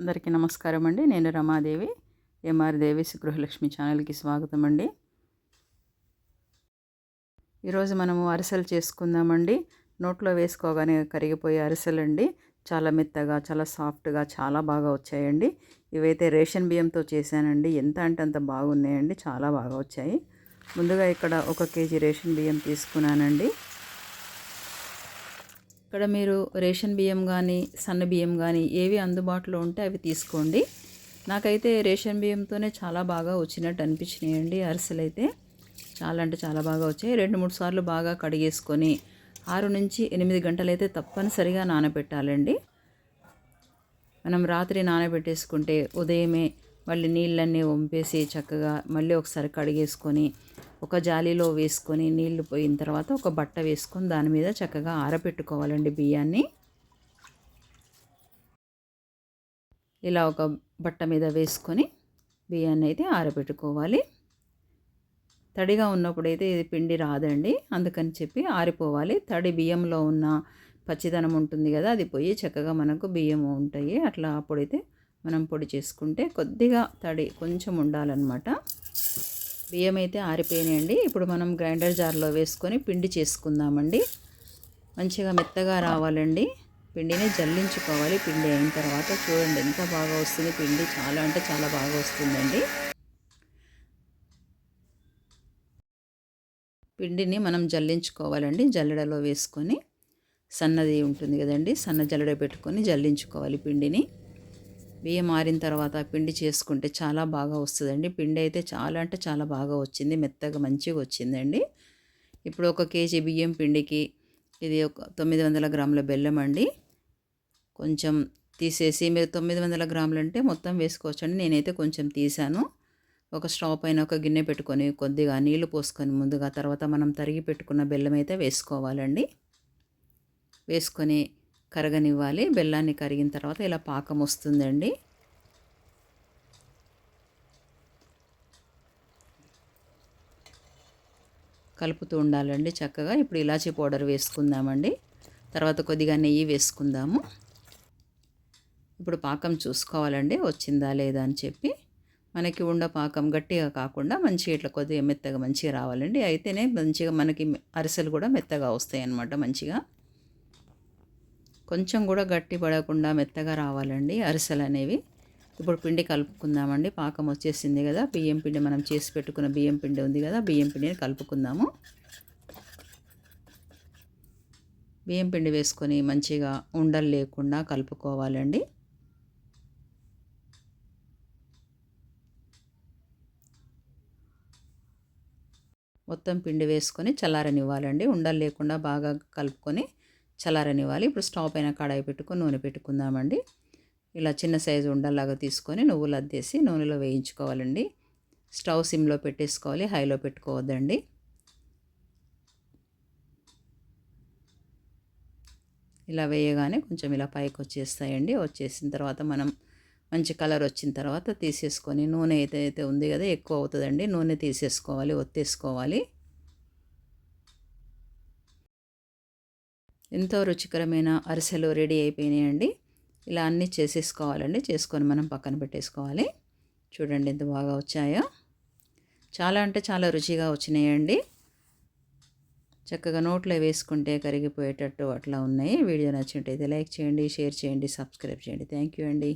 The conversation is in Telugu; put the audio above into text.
అందరికీ నమస్కారం అండి. నేను రమాదేవి ఎంఆర్ దేవేశ్ గృహలక్ష్మి ఛానల్కి స్వాగతం అండి. ఈరోజు మనము అరిసెలు చేసుకుందామండి. నోట్లో వేసుకోగానే కరిగిపోయే అరిసెలు అండి. చాలా మెత్తగా చాలా సాఫ్ట్గా చాలా బాగా వచ్చాయండి. ఇవైతే రేషన్ బియ్యంతో చేశానండి. ఎంత అంటే అంత బాగున్నాయండి. చాలా బాగా వచ్చాయి. ముందుగా ఇక్కడ ఒక కేజీ రేషన్ బియ్యం తీసుకున్నానండి. ఇక్కడ మీరు రేషన్ బియ్యం కానీ సన్న బియ్యం కానీ ఏవి అందుబాటులో ఉంటే అవి తీసుకోండి. నాకైతే రేషన్ బియ్యంతోనే చాలా బాగా వచ్చినట్టు అనిపించినాయండి అరిసెలు అయితే చాలా అంటే చాలా బాగా వచ్చాయి. రెండు మూడు సార్లు బాగా కడిగేసుకొని ఆరు నుంచి ఎనిమిది గంటలైతే తప్పనిసరిగా నానబెట్టాలండి. మనం రాత్రి నానబెట్టేసుకుంటే ఉదయమే మళ్ళీ నీళ్ళన్నీ వంపేసి చక్కగా మళ్ళీ ఒకసారి కడిగేసుకొని ఒక జాలీలో వేసుకొని నీళ్ళు పోయిన తర్వాత ఒక బట్ట వేసుకొని దాని మీద చక్కగా ఆరబెట్టుకోవాలండి బియ్యాన్ని. ఇలా ఒక బట్ట మీద వేసుకొని బియ్యాన్ని అయితే ఆరబెట్టుకోవాలి తడిగా ఉన్నప్పుడైతే ఇది పిండి రాదండి అందుకని చెప్పి ఆరిపోవాలి. తడి బియ్యంలో ఉన్న పచ్చిదనం ఉంటుంది కదా అది పోయి చక్కగా మనకు బియ్యం ఉంటాయి. అట్లా అప్పుడైతే మనం పొడి చేసుకుంటే కొద్దిగా తడి కొంచెం ఉండాలన్నమాట. బియ్యం అయితే ఆరిపోయినాయండి. ఇప్పుడు మనం గ్రైండర్ జార్లో వేసుకొని పిండి చేసుకుందామండి. మంచిగా మెత్తగా రావాలండి. పిండిని జల్లించుకోవాలి. పిండి అయిన తర్వాత చూడండి ఎంత బాగా వస్తుంది పిండి. చాలా అంటే చాలా బాగా వస్తుందండి. పిండిని మనం జల్లించుకోవాలండి. జల్లెడలో వేసుకొని సన్నది ఉంటుంది కదండి. సన్న జల్లెడ పెట్టుకొని జల్లించుకోవాలి పిండిని. బియ్యం ఆరిన తర్వాత పిండి చేసుకుంటే చాలా బాగా వస్తుందండి. పిండి అయితే చాలా అంటే చాలా బాగా వచ్చింది. మెత్తగా మంచిగా వచ్చిందండి. ఇప్పుడు ఒక కేజీ బియ్యం పిండికి ఇది ఒక తొమ్మిది వందల గ్రాముల బెల్లం అండి. కొంచెం తీసేసి మీరు తొమ్మిది వందల గ్రాములు అంటే మొత్తం వేసుకోవచ్చండి. నేనైతే కొంచెం తీసాను ఒక స్టవ్ పైన ఒక గిన్నె పెట్టుకొని కొద్దిగా నీళ్ళు పోసుకొని ముందుగా తర్వాత మనం తరిగి పెట్టుకున్న బెల్లం అయితే వేసుకోవాలండి. వేసుకొని కరగనివ్వాలి. బెల్లాన్ని కరిగిన తర్వాత ఇలా పాకం వస్తుందండి. కలుపుతూ ఉండాలండి చక్కగా. ఇప్పుడు ఇలాచీ పౌడర్ వేసుకుందామండి. తర్వాత కొద్దిగా నెయ్యి వేసుకుందాము. ఇప్పుడు పాకం చూసుకోవాలండి. వచ్చిందా లేదా అని చెప్పి. మనకి ఉండ పాకం గట్టిగా కాకుండా మంచిగా ఇట్లా కొద్దిగా మెత్తగా మంచిగా రావాలండి. అయితేనే మంచిగా మనకి అరిసెలు కూడా మెత్తగా వస్తాయి అన్నమాట మంచిగా. కొంచెం కూడా గట్టి పడకుండా మెత్తగా రావాలండి. అరిసెలు అనేవి ఇప్పుడు పిండి కలుపుకుందామండి. పాకం వచ్చేసింది కదా. బియ్యం పిండి మనం చేసి పెట్టుకున్న బియ్యం పిండి ఉంది కదా. బియ్యం పిండిని కలుపుకుందాము. బియ్యం పిండి వేసుకొని మంచిగా ఉండలు లేకుండా కలుపుకోవాలండి. మొత్తం పిండి వేసుకొని చల్లారనివ్వాలండి. ఉండలు లేకుండా బాగా కలుపుకొని చల్లారనివ్వాలి. ఇప్పుడు స్టవ్ పైన కడాయి పెట్టుకొని నూనె పెట్టుకుందామండి. ఇలా చిన్న సైజు ఉండల్లాగా తీసుకొని నువ్వులు అద్దేసి నూనెలో వేయించుకోవాలండి. స్టవ్ సిమ్లో పెట్టేసుకోవాలి హైలో పెట్టుకోవద్దండి. ఇలా వేయగానే కొంచెం ఇలా పైకి వచ్చేస్తాయండి. వచ్చేసిన తర్వాత మనం మంచి కలర్ వచ్చిన తర్వాత తీసేసుకొని నూనె అయితే అయితే ఉంది కదా ఎక్కువ అవుతుందండి నూనె తీసేసుకోవాలి ఒత్తేసుకోవాలి. ఎంతో రుచికరమైన అరిసెలు రెడీ అయిపోయినాయండి. ఇలా అన్నీ చేసేసుకోవాలండి. చేసుకొని మనం పక్కన పెట్టేసుకోవాలి. చూడండి ఎంత బాగా వచ్చాయో. చాలా అంటే చాలా రుచిగా వచ్చినాయండి. చక్కగా నోట్లో వేసుకుంటే కరిగిపోయేటట్టు అట్లా ఉన్నాయి. వీడియో నచ్చినట్టయితే లైక్ చేయండి షేర్ చేయండి సబ్స్క్రైబ్ చేయండి. థ్యాంక్ యూ అండి.